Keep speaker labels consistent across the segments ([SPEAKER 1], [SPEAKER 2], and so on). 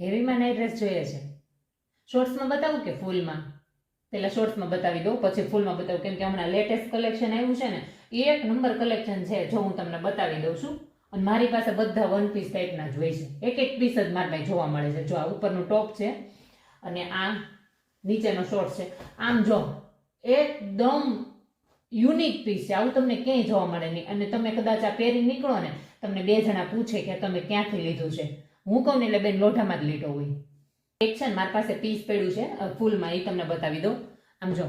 [SPEAKER 1] હેવીમાં night dress જોઈએ છે. શોર્ટ્સમાં બતાવું કે ફૂલમાં પેલા શોર્ટ્સમાં બતાવી દઉં, પછી ફૂલમાં બતાવું. કેમ કે હમણાં લેટેસ્ટ કલેક્શન આવ્યું છે ને, એ એક નંબર કલેક્શન છે, જો હું તમને બતાવી દઉં છું. અને મારી પાસે બધા વન પીસ ટાઈપના જ હોય છે. એક એક પીસ જ મારા પાસે જોવા મળે છે. જો આ ઉપરનું ટોપ છે અને આ નીચેનો શોર્ટ છે. આમ જો, એકદમ યુનિક પીસ છે. આવું તમને ક્યાંય જોવા મળે નહીં. અને તમે કદાચ આ પહેરી નીકળો ને, તમને બે જણા પૂછે કે તમે ક્યાંથી લીધું છે. હું કહું ને એટલે બેન લોઢામાં જ લીટો હોય. એક છે ને મારી પાસે પીસ પડ્યું છે ફૂલમાં એ તમને બતાવી દઉં. આમ જો.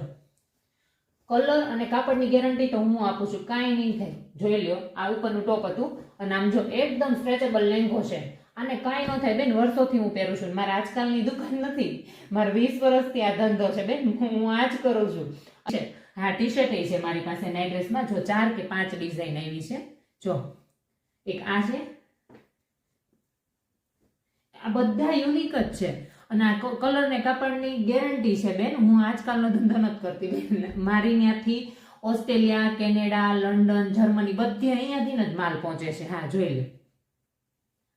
[SPEAKER 1] કલર અને કાપડની ગેરંટી તો હું આપું છું, કાંઈ નહીં થાય. જોઈ લ્યો, આ ઉપરનું ટોપ હતું અને આમ જો એકદમ સ્ટ્રેચેબલ લેંઘો છે. આને કાંઈ ન થાય બેન, વર્ષોથી હું પહેરું છું. મારે આજકાલની દુકાન નથી. મારા વીસ વર્ષથી આ ધંધો છે બેન. હું આ જ કરું છું. છે. હા ટી શર્ટ છે મારી પાસે નાઇટ ડ્રેસમાં. જો ચાર કે પાંચ ડિઝાઇન આવી છે. જો. એક આ છે બધા યુનિક જ છે. અને આ કલર ને કાપડની ગેરંટી છે બેન, હું આજકાલનો ધંધો નથી કરતી બેન. મારી ત્યાંથી ઓસ્ટ્રેલિયા, કેનેડા, લંડન, જર્મની બધી અહીંયાથી જ માલ પહોંચે છે. હા, જોઈ લે.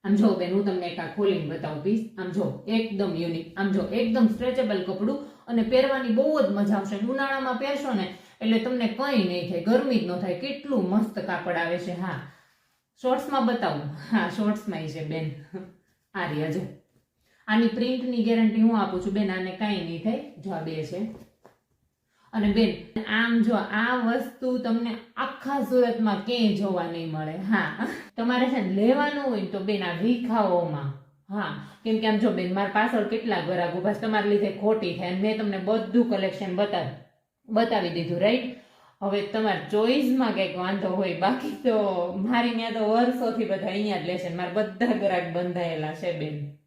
[SPEAKER 1] આમ જો બેન, હું તમને એક આ ખોલીને બતાવું પીસ આમ જો, એકદમ યુનિક આમ જો, એકદમ સ્ટ્રેચેબલ કપડું અને પહેરવાની બહુ જ મજા આવશે. ઉનાળામાં પહેરશો ને, એટલે તમને કંઈ નહીં થાય. ગરમી જ ન થાય. કેટલું મસ્ત કાપડ આવે છે. હા. શોર્ટ્સમાં બતાવું. હા શોર્ટ્સમાં છે બેન. આ રહ્યા જો. આની પ્રિન્ટની ગેરંટી હું આપું છું. બેન, આને કાંઈ નહીં થાય. જવાબ એ છે. અને બેન, આમ જો આ વસ્તુ તમને આખા સુરતમાં ક્યાંય જોવા નહીં મળે. હા. તમારે છે લેવાનું હોય તો બેન આ વિખાઓમાં. હા. કેમ કે આમ જો બેન, મારા પાછળ કેટલા ગરાગ તમારી તમારા લીધે ખોટી થાય મેં તમને બધું કલેક્શન બતાવી બતાવી દીધું રાઈટ હવે તમારા ચોઈસમાં કંઈક વાંધો હોય, બાકી તો મારી ત્યાં તો વર્ષોથી બધા અહીંયા જ લેશે મારા બધા ગ્રાહક બંધાયેલા છે બેન.